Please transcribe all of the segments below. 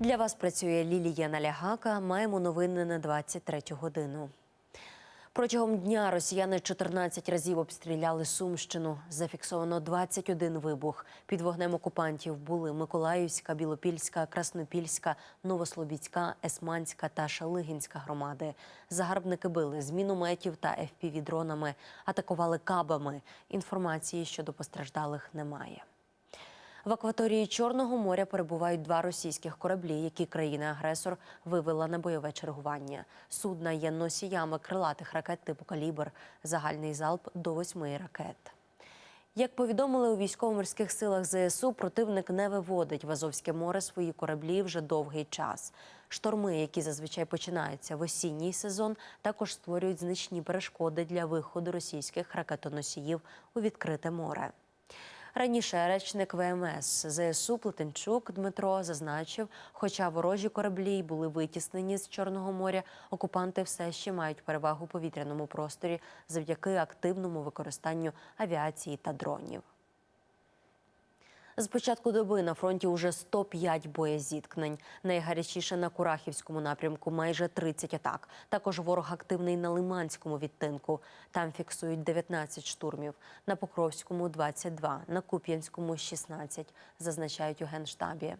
Для вас працює Лілія Налягака. Маємо новини на 23 годину. Протягом дня росіяни 14 разів обстріляли Сумщину. Зафіксовано 21 вибух. Під вогнем окупантів були Миколаївська, Білопільська, Краснопільська, Новослобідська, Есманська та Шалигінська громади. Загарбники били з мінометів та FPV-дронами, атакували кабами. Інформації щодо постраждалих немає. В акваторії Чорного моря перебувають два російських кораблі, які країна-агресор вивела на бойове чергування. Судна є носіями крилатих ракет типу калібр, загальний залп до восьми ракет. Як повідомили у військово-морських силах ЗСУ, противник не виводить в Азовське море свої кораблі вже довгий час. Шторми, які зазвичай починаються в осінній сезон, також створюють значні перешкоди для виходу російських ракетоносіїв у відкрите море. Раніше речник ВМС ЗСУ Плетенчук Дмитро зазначив, хоча ворожі кораблі й були витіснені з Чорного моря, окупанти все ще мають перевагу у повітряному просторі завдяки активному використанню авіації та дронів. З початку доби на фронті уже 105 боєзіткнень. Найгарячіше на Курахівському напрямку майже 30 атак. Також ворог активний на Лиманському відтинку. Там фіксують 19 штурмів. На Покровському 22, на Куп'янському 16, зазначають у Генштабі.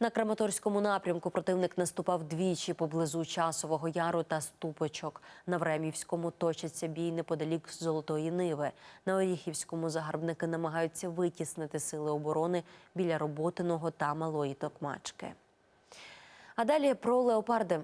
На Краматорському напрямку противник наступав двічі поблизу Часового Яру та Ступочок. На Времівському точиться бій неподалік Золотої Ниви. На Оріхівському загарбники намагаються витіснити сили оборони біля Роботиного та Малої Токмачки. А далі про леопарди.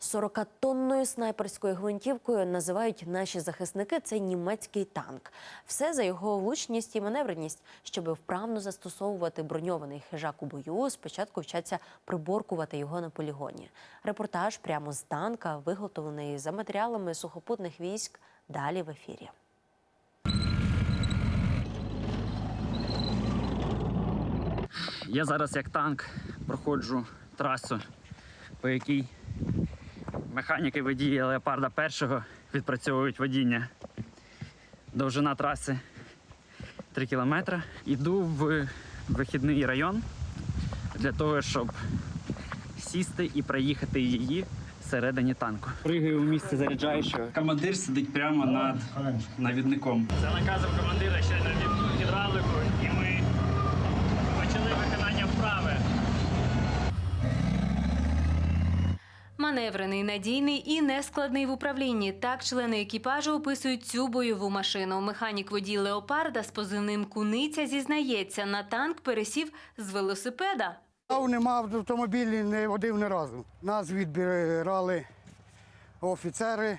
40-тонною снайперською гвинтівкою називають наші захисники це німецький танк. Все за його влучність і маневреність. Щоб вправно застосовувати броньований хижак у бою, спочатку вчаться приборкувати його на полігоні. Репортаж прямо з танка, виготовлений за матеріалами сухопутних військ. Далі в ефірі. Я зараз як танк проходжу трасу, по якій механіки водії леопарда першого відпрацьовують водіння. Довжина траси 3 кілометри. Йду в вихідний район для того, щоб сісти і проїхати її всередині танку. Пригаю в місце заряджаючого. Командир сидить прямо над навідником. За наказом командира ще на гідравлику, і ми Маневрений, надійний і нескладний в управлінні. Так члени екіпажу описують цю бойову машину. Механік водій леопарда з позивним Куниця зізнається, на танк пересів з велосипеда. Я не мав в автомобілі не водив ні разу. Нас відбирали офіцери.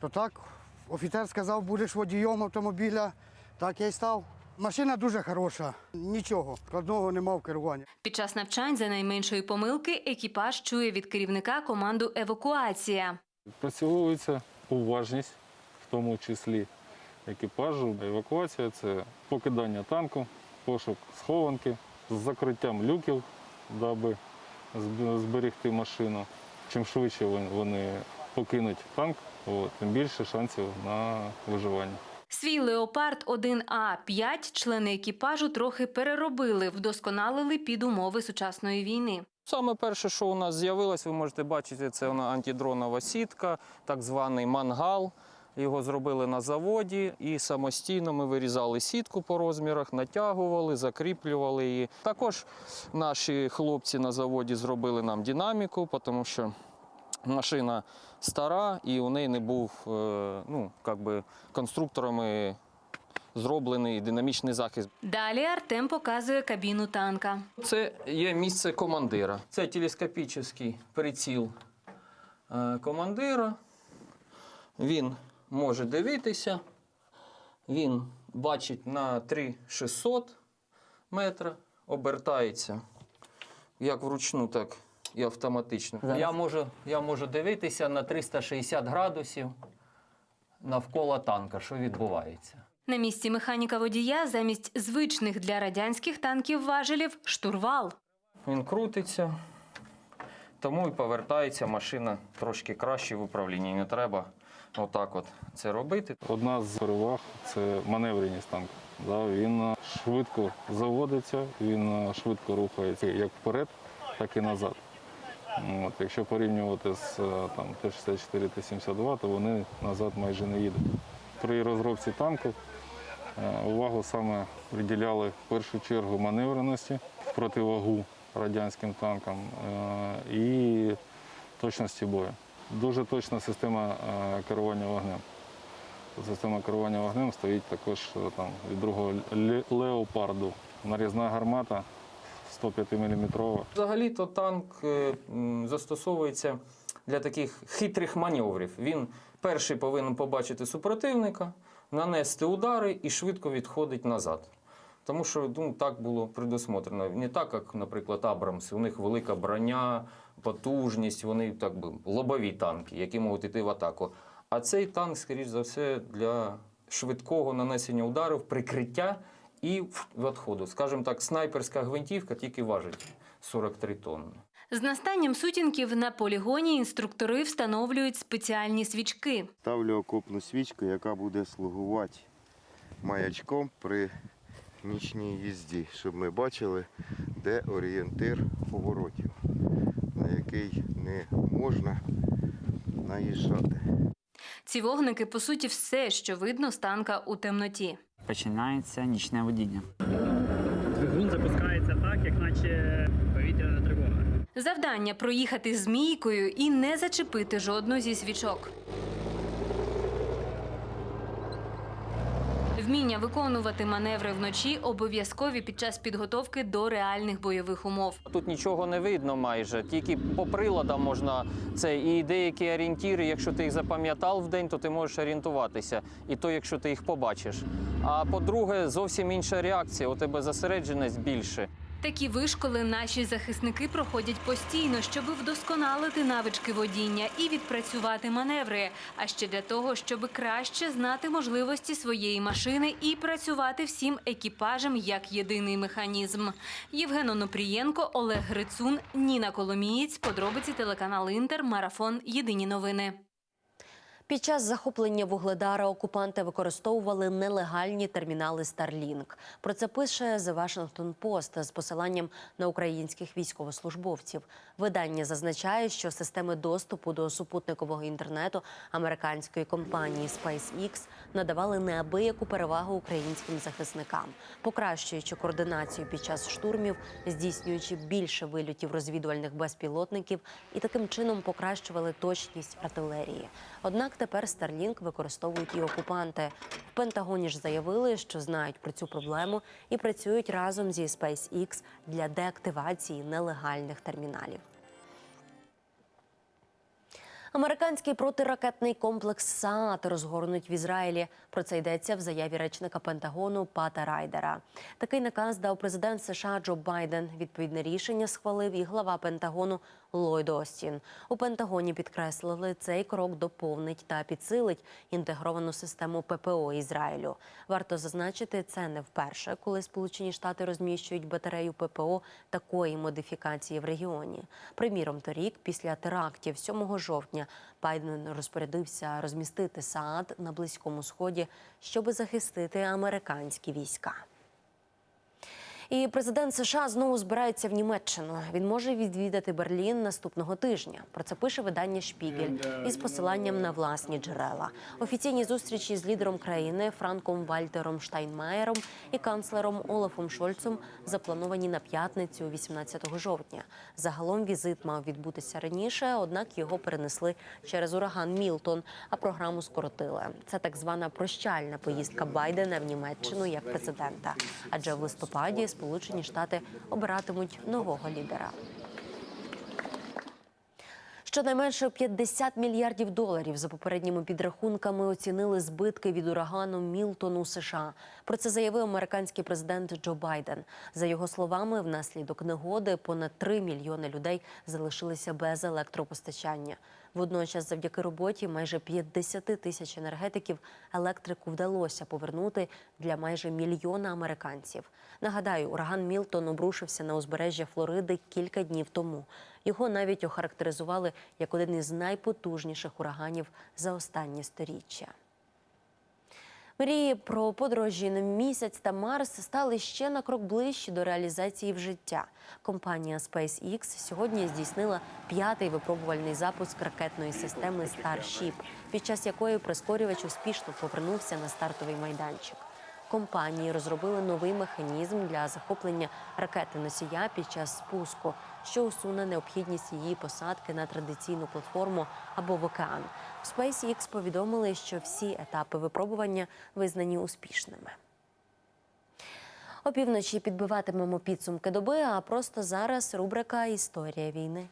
То так, офіцер сказав, будеш водієм автомобіля. Так я й став. Машина дуже хороша, нічого, складного не мав керування. Під час навчань за найменшої помилки екіпаж чує від керівника команду евакуація. Працьовується уважність, в тому числі екіпажу. Евакуація це покидання танку, пошук схованки з закриттям люків, даби зберегти машину. Чим швидше вони покинуть танк, тим більше шансів на виживання. Свій леопард 1А5 члени екіпажу трохи переробили, вдосконалили під умови сучасної війни. Саме перше, що у нас з'явилось, ви можете бачити, це вона антидронова сітка, так званий мангал. Його зробили на заводі і самостійно ми вирізали сітку по розмірах, натягували, закріплювали її. Також наші хлопці на заводі зробили нам динаміку, тому що машина стара і у неї не був е, ну, как би, конструкторами зроблений динамічний захист. Далі Артем показує кабіну танка. Це є місце командира. Це телескопічний приціл е, командира. Він може дивитися. Він бачить на 3600 метра, обертається як вручну, так і автоматично. Я можу, я можу дивитися на 360 градусів навколо танка, що відбувається. На місці механіка водія замість звичних для радянських танків важелів штурвал. Він крутиться, тому і повертається машина трошки краще в управлінні. Не треба отак от це робити. Одна з переваг це маневреність танку. Да, він е, швидко заводиться, він е, швидко рухається як вперед, так і назад. От, якщо порівнювати з е, там, Т-64, Т-72, то вони назад майже не їдуть. При розробці танку е, увагу саме приділяли в першу чергу маневреності, противагу радянським танкам е, і точності бою. Дуже точна система е, керування вогнем. Система керування вогнем стоїть також е, там, від другого леопарду. Нарізна гармата 105 мм. Взагалі-то танк е, застосовується для таких хитрих маневрів. Він перший повинен побачити супротивника, нанести удари і швидко відходить назад. Тому що ну, так було предусмотрено. Не так, як, наприклад, Абрамси. У них велика броня, потужність, вони так би лобові танки, які можуть йти в атаку. А цей танк, скоріш за все, для швидкого нанесення ударів, прикриття і в відходу. Скажімо так, снайперська гвинтівка тільки важить 43 тонни. З настанням сутінків на полігоні інструктори встановлюють спеціальні свічки. Ставлю окопну свічку, яка буде слугувати маячком при нічній їзді, щоб ми бачили, де орієнтир поворотів, на який не можна наїжджати. Ці вогники, по суті, все, що видно з танка у темноті. Починається нічне водіння. Двигун запускається так, як наче повітряна тривога. Завдання проїхати змійкою і не зачепити жодну зі свічок. Вміння виконувати маневри вночі обов'язкові під час підготовки до реальних бойових умов. Тут нічого не видно майже, тільки по приладам можна це. І деякі орієнтіри, якщо ти їх запам'ятав в день, то ти можеш орієнтуватися. І то, якщо ти їх побачиш. А по-друге, зовсім інша реакція. У тебе зосередженість більше. Такі вишколи наші захисники проходять постійно, щоб вдосконалити навички водіння і відпрацювати маневри. А ще для того, щоб краще знати можливості своєї машини і працювати всім екіпажем як єдиний механізм. Євген Онопрієнко, Олег Грицун, Ніна Коломієць. Подробиці телеканал Інтер. Марафон. Єдині новини. Під час захоплення вугледара окупанти використовували нелегальні термінали Starlink. Про це пише The Washington Post з посиланням на українських військовослужбовців. Видання зазначає, що системи доступу до супутникового інтернету американської компанії SpaceX надавали неабияку перевагу українським захисникам, покращуючи координацію під час штурмів, здійснюючи більше вильотів розвідувальних безпілотників і таким чином покращували точність артилерії. Однак тепер Starlink використовують і окупанти. В Пентагоні ж заявили, що знають про цю проблему і працюють разом зі SpaceX для деактивації нелегальних терміналів. Американський протиракетний комплекс СААТ розгорнуть в Ізраїлі. Про це йдеться в заяві речника Пентагону Пата Райдера. Такий наказ дав президент США Джо Байден. Відповідне рішення схвалив і глава Пентагону Ллойд Остін. У Пентагоні підкреслили, цей крок доповнить та підсилить інтегровану систему ППО Ізраїлю. Варто зазначити, це не вперше, коли Сполучені Штати розміщують батарею ППО такої модифікації в регіоні. Приміром, торік, після терактів 7 жовтня, Байден розпорядився розмістити СААД на близькому сході, щоби захистити американські війська. І президент США знову збирається в Німеччину. Він може відвідати Берлін наступного тижня. Про це пише видання Шпігель із посиланням на власні джерела. Офіційні зустрічі з лідером країни Франком Вальтером Штайнмаєром і канцлером Олафом Шольцем заплановані на п'ятницю, 18 жовтня. Загалом візит мав відбутися раніше, однак його перенесли через ураган Мілтон, а програму скоротили. Це так звана прощальна поїздка Байдена в Німеччину як президента. Адже в листопаді Сполучені Штати обиратимуть нового лідера. Щонайменше 50 мільярдів доларів за попередніми підрахунками оцінили збитки від урагану Мілтон у США. Про це заявив американський президент Джо Байден. За його словами, внаслідок негоди понад 3 мільйони людей залишилися без електропостачання. Водночас, завдяки роботі майже 50 тисяч енергетиків електрику вдалося повернути для майже мільйона американців. Нагадаю, ураган Мілтон обрушився на узбережжя Флориди кілька днів тому. Його навіть охарактеризували як один із найпотужніших ураганів за останнє сторіччя. Мрії про подорожі на місяць та Марс стали ще на крок ближче до реалізації в життя. Компанія SpaceX сьогодні здійснила п'ятий випробувальний запуск ракетної системи Starship, під час якої прискорювач успішно повернувся на стартовий майданчик. Компанії розробили новий механізм для захоплення ракети носія під час спуску, що усуне необхідність її посадки на традиційну платформу або в океан. В SpaceX повідомили, що всі етапи випробування визнані успішними. Опівночі підбиватимемо підсумки доби, а просто зараз рубрика Історія війни.